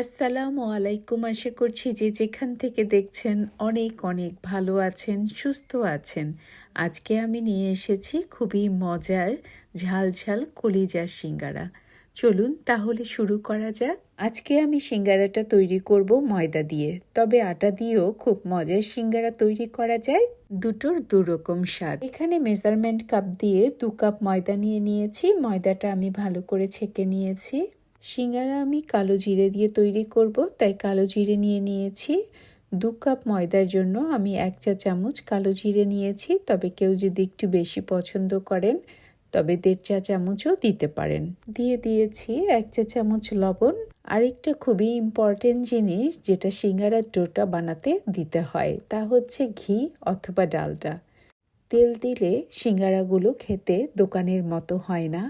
আসসালামু আলাইকুম। আশা করছি যে যেখান থেকে দেখছেন অনেক অনেক ভালো আছেন, সুস্থ আছেন। আজকে আমি নিয়ে এসেছি খুবই মজার ঝাল ঝাল কলিজার সিঙ্গারা। চলুন তাহলে শুরু করা যাক। আজকে আমি সিঙ্গারাটা তৈরি করব ময়দা দিয়ে। তবে আটা দিয়েও খুব মজার সিঙ্গারা তৈরি করা যায়। দুটোর দুরকম স্বাদ। এখানে মেজারমেন্ট কাপ দিয়ে দু কাপ ময়দা নিয়ে নিয়েছি। ময়দাটা আমি ভালো করে ছেঁকে নিয়েছি। সিঙ্গারা আমি কালো জিরে দিয়ে তৈরি করব, তাই কালো জিরে নিয়ে নিয়েছি। দু কাপ ময়দার জন্য আমি এক চা চামচ কালো জিরে নিয়েছি, তবে কেউ যদি একটু বেশি পছন্দ করেন, তবে দেড় চা চামচও দিতে পারেন। দিয়ে দিয়েছি এক চা চামচ লবণ। আরেকটা খুবই ইম্পর্টেন্ট জিনিস, যেটা সিঙ্গারার ডোটা বানাতে দিতে হয়, তা হচ্ছে ঘি অথবা ডালটা তেল দিলে সিঙ্গারাগুলো খেতে দোকানের মতো হয় না।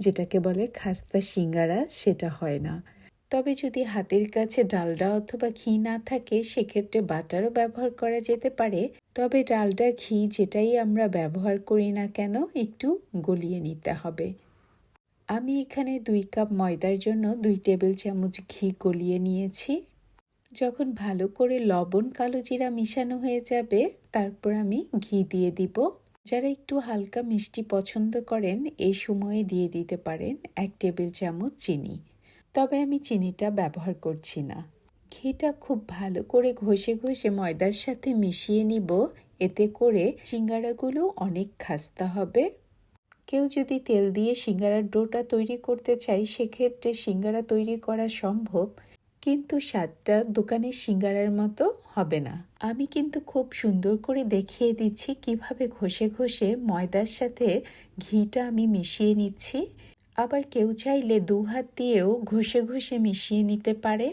যেটাকে বলে খাস্তা সিঙ্গারা, সেটা হয় না। তবে যদি হাতের কাছে ডালডা অথবা ঘি না থাকে, সেক্ষেত্রে বাটারও ব্যবহার করা যেতে পারে। তবে ডালডা ঘি যেটাই আমরা ব্যবহার করি না কেন, একটু গলিয়ে নিতে হবে। আমি এখানে দুই কাপ ময়দার জন্য দুই টেবিল চামচ ঘি গলিয়ে নিয়েছি। যখন ভালো করে লবণ কালো জিরা মিশানো হয়ে যাবে, তারপর আমি ঘি দিয়ে দিব। যারা একটু হালকা মিষ্টি পছন্দ করেন, এই সময়ে দিয়ে দিতে পারেন এক টেবিল চামচ চিনি। তবে আমি চিনিটা ব্যবহার করছি না। ঘিটা খুব ভালো করে ঘষে ঘষে ময়দার সাথে মিশিয়ে নিব। এতে করে সিঙ্গারাগুলো অনেক খাস্তা হবে। কেউ যদি তেল দিয়ে সিঙ্গারার ডোটা তৈরি করতে চাই সেক্ষেত্রে সিঙ্গারা তৈরি করা সম্ভব। কিন্তু স্বাদটা দোকানের সিঙ্গারার মতো হবে না। আমি কিন্তু খুব সুন্দর করে দেখিয়ে দিচ্ছি কীভাবে ঘষে ঘষে ময়দার সাথে ঘিটা আমি মিশিয়ে নিচ্ছি। আবার কেউ চাইলে দু হাত দিয়েও ঘষে ঘষে মিশিয়ে নিতে পারে।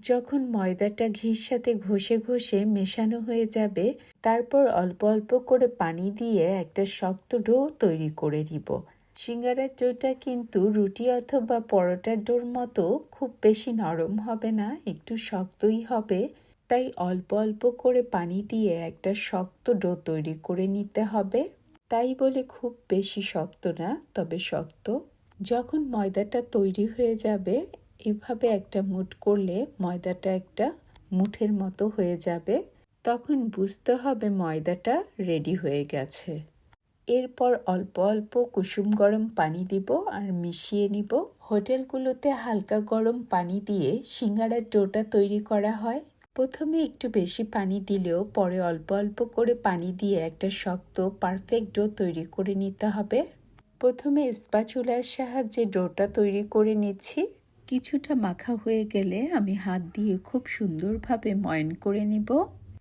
যখন ময়দাটা ঘির সাথে ঘষে ঘষে মেশানো হয়ে যাবে, তারপর অল্প অল্প করে পানি দিয়ে একটা শক্ত ডো তৈরি করে দিব সিঙ্গারার ডোটা কিন্তু রুটি অথবা পরোটার ডোর মতো খুব বেশি নরম হবে না, একটু শক্তই হবে। তাই অল্প অল্প করে পানি দিয়ে একটা শক্ত ডো তৈরি করে নিতে হবে। তাই বলে খুব বেশি শক্ত না, তবে শক্ত। যখন ময়দাটা তৈরি হয়ে যাবে, এভাবে একটা মুঠ করলে ময়দাটা একটা মুঠের মতো হয়ে যাবে। তখন বুঝতে হবে ময়দাটা রেডি হয়ে গেছে। এরপর অল্প অল্প কুসুম গরম পানি দিব আর মিশিয়ে নিব। হোটেলগুলোতে হালকা গরম পানি দিয়ে সিঙ্গারার ডোটা তৈরি করা হয়। প্রথমে একটু বেশি পানি দিলেও পরে অল্প অল্প করে পানি দিয়ে একটা শক্ত, পারফেক্ট ডো তৈরি করে নিতে হবে। প্রথমে স্পাচুলার সাহায্যে ডোটা তৈরি করে নিচ্ছি। কিছুটা মাখা হয়ে গেলে আমি হাত দিয়ে খুব সুন্দরভাবে ময়ন করে নিব।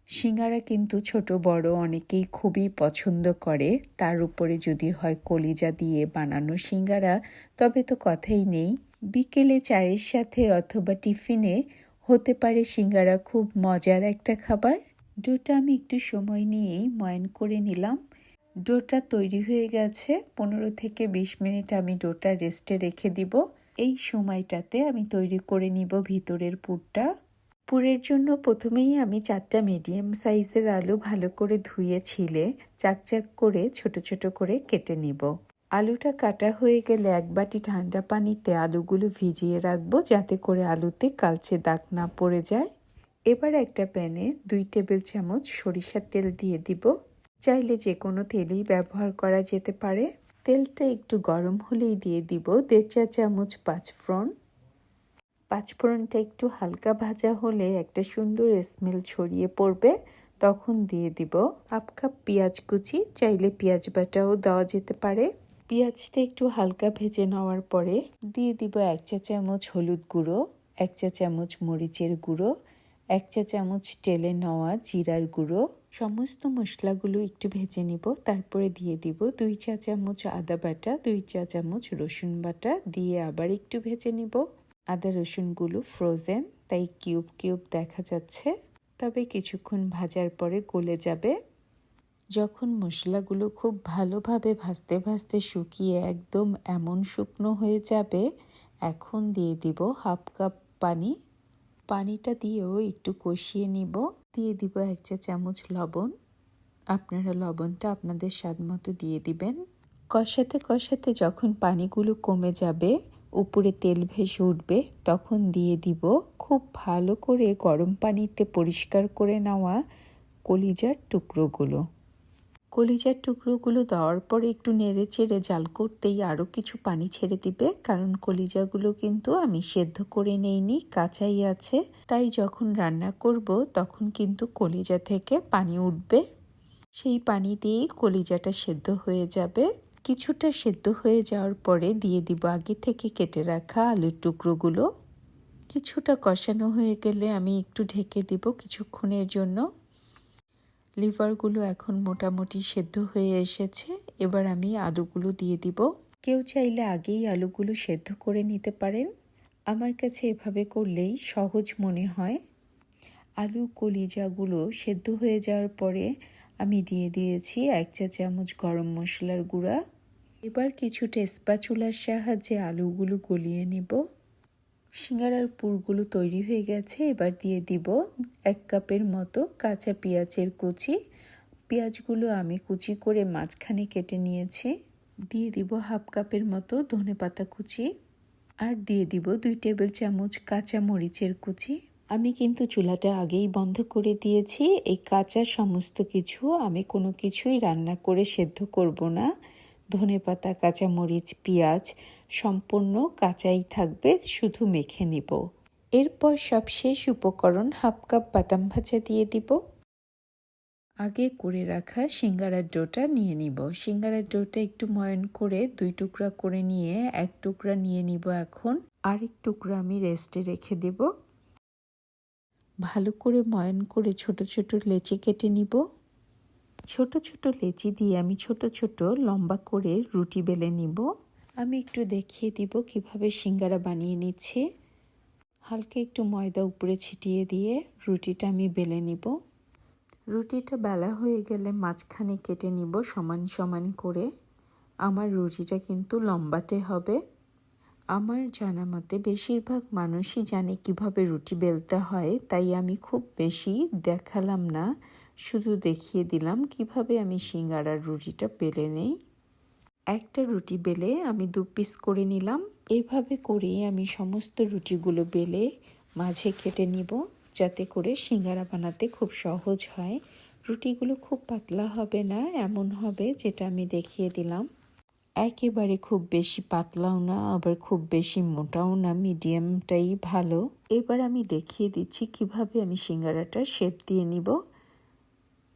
সিঙ্গারা কিন্তু ছোট, বড় অনেকেই খুবই পছন্দ করে। তার উপরে যদি হয় কলিজা দিয়ে বানানো সিঙ্গারা, তবে তো কথাই নেই। বিকেলে চায়ের সাথে অথবা টিফিনে হতে পারে সিঙ্গারা, খুব মজার একটা খাবার। ডোটা আমি একটু সময় নিয়েই ময়ন করে নিলাম। ডোটা তৈরি হয়ে গেছে। পনেরো থেকে বিশ মিনিট আমি ডোটা রেস্টে রেখে দিব। এই সময়টাতে আমি তৈরি করে নিব ভিতরের পুরটা। পুরের জন্য প্রথমেই আমি চারটা মিডিয়াম সাইজের আলু ভালো করে ধুয়ে ছিলে, চাকচাক করে ছোট ছোট করে কেটে নিব। আলুটা কাটা হয়ে গেলে এক বাটি ঠান্ডা পানিতে আলুগুলো ভিজিয়ে রাখব যাতে করে আলুতে কালচে দাগ না পড়ে যায়। এবার একটা প্যানে দুই টেবিল চামচ সরিষার তেল দিয়ে দিব। চাইলে যে কোনো তেলই ব্যবহার করা যেতে পারে। তেলটা একটু গরম হলেই দিয়ে দিব দেড় চা চামচ পাঁচফোড়ন। পাঁচফোড়নটা একটু হালকা ভাজা হলে একটা সুন্দর স্মেল ছড়িয়ে পড়বে, তখন দিয়ে দিব হাফ কাপ পেঁয়াজ কুচি। চাইলে পেঁয়াজ বাটাও দেওয়া যেতে পারে। পেঁয়াজটা একটু হালকা ভেজে নেওয়ার পরে দিয়ে দিব এক চা চামচ হলুদ গুঁড়ো, এক চা চামচ মরিচের গুঁড়ো, এক চা চামচ টেলে নেওয়া জিরার গুঁড়ো। সমস্ত মশলাগুলো একটু ভেজে নিব। তারপরে দিয়ে দিব দুই চা চামচ আদা বাটা, দুই চা চামচ রসুন বাটা। দিয়ে আবার একটু ভেজে নিব। আদা রসুনগুলো ফ্রোজেন তাই কিউব কিউব দেখা যাচ্ছে। তবে কিছুক্ষণ ভাজার পরে গলে যাবে। যখন মশলাগুলো খুব ভালোভাবে ভাজতে ভাজতে শুকিয়ে একদম এমন শুকনো হয়ে যাবে, এখন দিয়ে দিব হাফ কাপ পানি। পানিটা দিয়েও একটু কষিয়ে নিব। দিয়ে দিব এক চা চামচ লবণ। আপনারা লবণটা আপনাদের স্বাদ মতো দিয়ে দিবেন। কষাতে কষাতে যখন পানিগুলো কমে যাবে উপরে তেল ভেসে উঠবে, তখন দিয়ে দিব খুব ভালো করে গরম পানিতে পরিষ্কার করে নেওয়া কলিজার টুকরোগুলো। কলিজার টুকরোগুলো দেওয়ার পরে একটু নেড়ে চেড়ে জাল করতেই আরও কিছু পানি ছেড়ে দিবে, কারণ কলিজাগুলো কিন্তু আমি সেদ্ধ করে নেইনি, কাঁচাই আছে। তাই যখন রান্না করব, তখন কিন্তু কলিজা থেকে পানি উঠবে। সেই পানি দিয়েই কলিজাটা সেদ্ধ হয়ে যাবে। কিছুটা সেদ্ধ হয়ে যাওয়ার পরে দিয়ে দিব আগে থেকে কেটে রাখা আলুর টুকরোগুলো। কিছুটা কষানো হয়ে গেলে আমি একটু ঢেকে দিব কিছুক্ষণের জন্য। লিভারগুলো এখন মোটামুটি সেদ্ধ হয়ে এসেছে। এবার আমি আলুগুলো দিয়ে দিব। কেউ চাইলে আগেই আলুগুলো সেদ্ধ করে নিতে পারেন। আমার কাছে এভাবে করলেই সহজ মনে হয়। আলু কলিজাগুলো সেদ্ধ হয়ে যাওয়ার পরে আমি দিয়ে দিয়েছি এক চা চামচ গরম মশলার গুঁড়া। এবার কিছু টেস্পা চুলার সাহায্যে আলুগুলো গলিয়ে নিব। সিঙ্গারার পুরগুলো তৈরি হয়ে গেছে, এবার দিয়ে দিব এক কাপের মতো কাঁচা পেঁয়াজের কুচি। পেঁয়াজগুলো আমি কুচি করে মাঝখানে কেটে নিয়েছি। দিয়ে দিব হাফ কাপের মতো ধনে পাতা কুচি। আর দিয়ে দিব দুই টেবিল চামচ কাঁচা মরিচের কুচি। আমি কিন্তু চুলাটা আগেই বন্ধ করে দিয়েছি। এই কাঁচা সমস্ত কিছু আমি কোনো কিছুই রান্না করে সেদ্ধ করব না। ধনে পাতা কাঁচামরিচ, পেঁয়াজ সম্পূর্ণ কাঁচাই থাকবে, শুধু মেখে নিব। এরপর সবশেষ উপকরণ হাফ কাপ বাদাম ভাজা দিয়ে দিব। আগে করে রাখা সিঙ্গারার ডোটা নিয়ে নিব। সিঙ্গারার ডোটা একটু ময়ন করে দুই টুকরা করে নিয়ে এক টুকরা নিয়ে নিব এখন। আরেক টুকরা আমি রেস্টে রেখে দেব। ভালো করে ময়ন করে ছোট ছোট লেচি কেটে নিব। ছোট ছোট লেচি দিয়ে আমি ছোট ছোট লম্বা করে রুটি বেলে নিব। আমি একটু দেখিয়ে দিব কীভাবে সিঙ্গারা বানিয়ে নিচ্ছি। হালকা একটু ময়দা উপরে ছিটিয়ে দিয়ে রুটিটা আমি বেলে নিব। রুটিটা বেলা হয়ে গেলে মাঝখানে কেটে নিব সমান সমান করে। আমার রুটিটা কিন্তু লম্বাটে হবে। আমার জানা মতে বেশিরভাগ মানুষই জানে কীভাবে রুটি বেলতে হয়, তাই আমি খুব বেশি দেখালাম না। শুধু দেখিয়ে দিলাম কীভাবে আমি সিঙ্গারার রুটিটা বেলে নেই। একটা রুটি বেলে আমি দু পিস করে নিলাম। এভাবে করে আমি সমস্ত রুটিগুলো বেলে মাঝে কেটে নিব যাতে করে সিঙ্গারা বানাতে খুব সহজ হয়। রুটিগুলো খুব পাতলা হবে না, এমন হবে যেটা আমি দেখিয়ে দিলাম। একেবারে খুব বেশি পাতলাও না, আবার খুব বেশি মোটাও না মিডিয়ামটাই ভালো। এবার আমি দেখিয়ে দিচ্ছি কীভাবে আমি সিঙ্গারাটা শেপ দিয়ে নিব।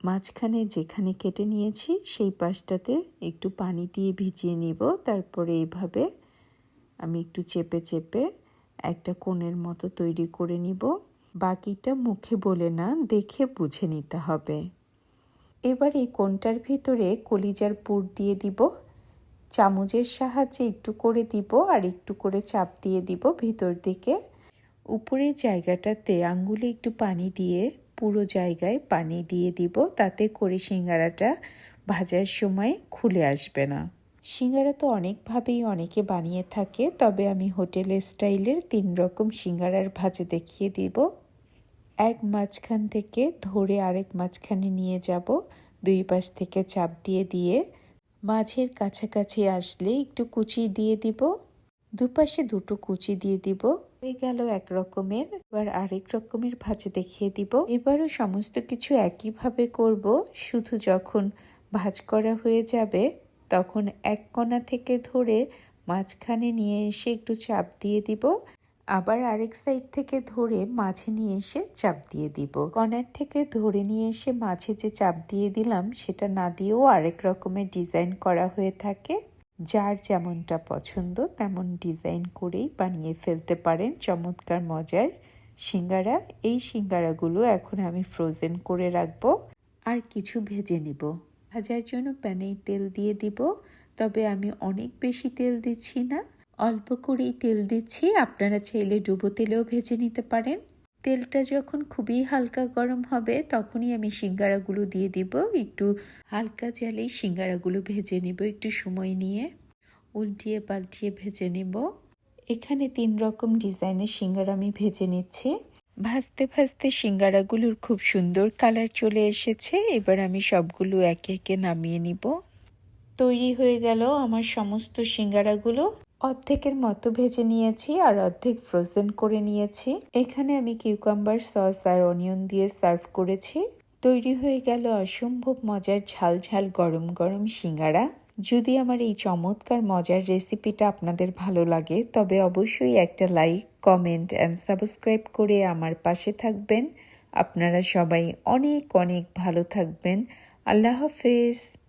মাঝখানে যেখানে কেটে নিয়েছি, সেই পাশটাতে একটু পানি দিয়ে ভিজিয়ে নিব। তারপরে এইভাবে আমি একটু চেপে চেপে একটা কোণের মতো তৈরি করে নিব। বাকিটা মুখে বলে না, দেখে বুঝে নিতে হবে। এবার এই কোনটার ভিতরে কলিজার পুর দিয়ে দিব। চামচের সাহায্যে একটু করে দিব আর একটু করে চাপ দিয়ে দিব ভিতর দিকে। উপরের জায়গাটাতে আঙ্গুলে একটু পানি দিয়ে পুরো জায়গায় পানি দিয়ে দিব। তাতে করে সিঙ্গারাটা ভাজার সময় খুলে আসবে না। সিঙ্গারা তো অনেকভাবেই অনেকে বানিয়ে থাকে, তবে আমি হোটেল স্টাইলের তিন রকম সিঙ্গারার ভাজা দেখিয়ে দিব। এক মাঝখান থেকে ধরে আরেক মাঝখানে নিয়ে যাব। দুই পাশ থেকে চাপ দিয়ে দিয়ে মাঝের কাছাকাছি আসলে একটু কুচি দিয়ে দিব। দুপাশে দুটো কুচি দিয়ে দিব। হয়ে গেল এক রকমের। এবার আরেক রকমের ভাজা দেখিয়ে দিব। এবারও সমস্ত কিছু একইভাবে করব, শুধু যখন ভাজ করা হয়ে যাবে তখন এক কোণা থেকে ধরে মাঝখানে নিয়ে এসে একটু চাপ দিয়ে দিব। আবার আরেক সাইড থেকে ধরে মাঝে নিয়ে এসে চাপ দিয়ে দিব। কর্নার থেকে ধরে নিয়ে এসে মাঝে যে চাপ দিয়ে দিলাম, সেটা না দিয়েও আরেক রকমের ডিজাইন করা হয়ে থাকে। যার যেমনটা পছন্দ তেমন ডিজাইন করেই বানিয়ে ফেলতে পারেন। চমৎকার, মজার সিঙ্গারা। এই সিঙ্গারাগুলো এখন আমি ফ্রোজেন করে রাখব। আর কিছু ভেজে নিব। ভাজার জন্য প্যানেই তেল দিয়ে দিব। তবে আমি অনেক বেশি তেল দিচ্ছি না। অল্প করেই তেল দিচ্ছি। আপনারা চাইলে ডুবো তেলেও ভেজে নিতে পারেন। তেলটা যখন খুবই হালকা গরম হবে, তখনই আমি সিঙ্গারাগুলো দিয়ে দিব। একটু হালকা জালেই সিঙ্গারাগুলো ভেজে নেব, একটু সময় নিয়ে। উল্টিয়ে পাল্টিয়ে ভেজে নেব। এখানে তিন রকম ডিজাইনের সিঙ্গারা আমি ভেজে নিচ্ছি। ভাজতে ভাজতে সিঙ্গারাগুলোর খুব সুন্দর কালার চলে এসেছে। এবার আমি সবগুলো একে একে নামিয়ে নিব। তৈরি হয়ে গেল আমার সমস্ত সিঙ্গারাগুলো। অর্ধেকের মতো ভেজে নিয়েছি আর অর্ধেক ফ্রোজেন করে নিয়েছি। এখানে আমি কিউকাম্বার সস আর অনিয়ন দিয়ে সার্ভ করেছি। তৈরি হয়ে গেল অসম্ভব মজার ঝাল ঝাল গরম গরম সিঙ্গারা। যদি আমার এই চমৎকার মজার রেসিপিটা আপনাদের ভালো লাগে, তবে অবশ্যই একটা লাইক কমেন্ট অ্যান্ড সাবস্ক্রাইব করে আমার পাশে থাকবেন। আপনারা সবাই অনেক অনেক ভালো থাকবেন। আল্লাহ হাফেজ।